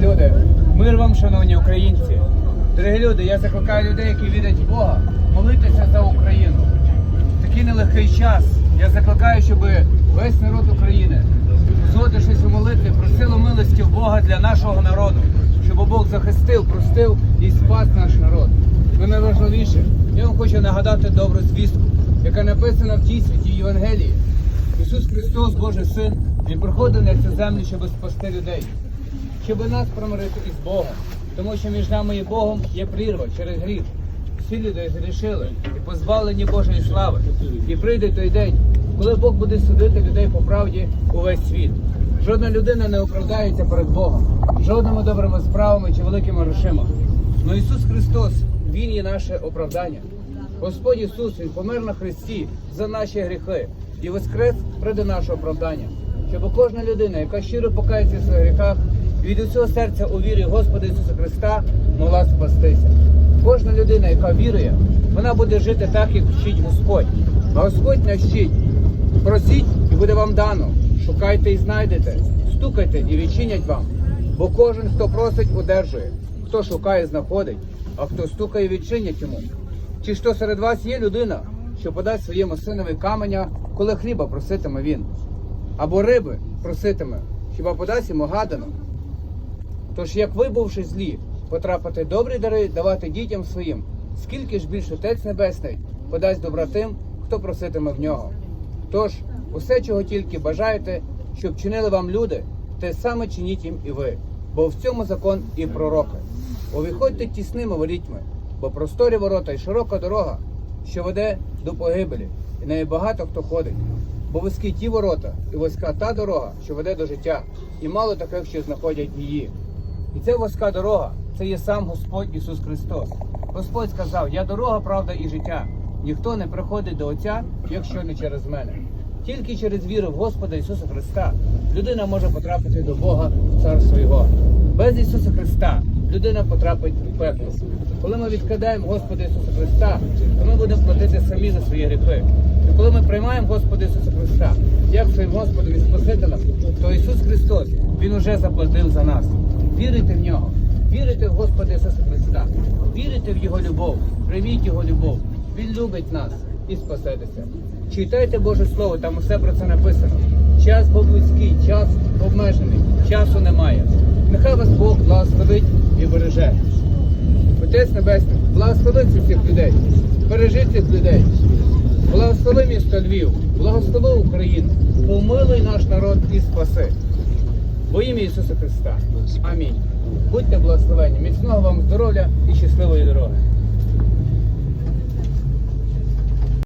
люди, мир вам, шановні українці. Дорогі люди, я закликаю людей, які вірять в Бога, молитися за Україну. Такий нелегкий час я закликаю, щоб весь народ України, згодившись у молитві, просило милості в Бога для нашого народу, щоб Бог захистив, простив і спас наш народ. Ну найважливіше, я вам хочу нагадати добру звістку, яка написана в тій святій Євангелії. Ісус Христос, Божий Син, Він приходив на цю землю, щоб спасти людей, щоб нас промирити із Богом. Тому що між нами і Богом є прірва через гріх. Всі люди згрішили і позбавлені Божої слави. І прийде той день, коли Бог буде судити людей по правді увесь світ. Жодна людина не оправдається перед Богом, жодними добрими справами чи великими грошима. Но Ісус Христос, Він є наше оправдання. Господь Ісус, Він помер на Христі за наші гріхи і воскрес приде наше оправдання, щоб кожна людина, яка щиро покається в своїх гріхах, від усього серця у вірі Господа Ісуса Христа могла спастися. Кожна людина, яка вірує, вона буде жити так, як вчить Господь. А Господь навчить. Просіть і буде вам дано. Шукайте і знайдете, стукайте і відчинять вам. Бо кожен, хто просить, одержує, хто шукає, знаходить, а хто стукає, відчинять йому. Чи то серед вас є людина, що подасть своєму синові каменя, коли хліба проситиме він, або риби проситиме, хіба подасть йому гадано? Тож, як ви, бувши злі, потрапити добрі дари давати дітям своїм, скільки ж більше Отець Небесний подасть добра тим, хто проситиме в нього. Тож, усе, чого тільки бажаєте, щоб чинили вам люди, те саме чиніть їм і ви, бо в цьому закон і пророки. Увіходьте тісними ворітьми, бо просторі ворота і широка дорога, що веде до погибелі, і неї багато хто ходить. Бо вузькі ті ворота, і вузька та дорога, що веде до життя, і мало таких, що знаходять її. І ця вузька дорога це є сам Господь Ісус Христос. Господь сказав: Я дорога, правда і життя. Ніхто не приходить до Отця, якщо не через мене. Тільки через віру в Господа Ісуса Христа людина може потрапити до Бога в Царство Його. Без Ісуса Христа людина потрапить в пекло. Коли ми відкидаємо Господа Ісуса Христа, то ми будемо платити самі за свої гріхи. І коли ми приймаємо Господа Ісуса Христа як своїм Господом і Спасителем, то Ісус Христос Він уже заплатив за нас. Вірите в нього, вірите в Господа Ісуса Христа, вірите в Його любов, прийміть Його любов. Він любить нас і спасетеся. Читайте Боже Слово, там усе про це написано. Час був близький, час обмежений, часу немає. Нехай вас Бог благословить і береже. Отець Небесний, благослови цих людей, бережи цих людей. Благослови місто Львів, благослови Україну, помилуй наш народ і спаси. Во ім'я Ісуса Христа. Амінь. Будьте благословені, міцного вам здоров'я і щасливої дороги.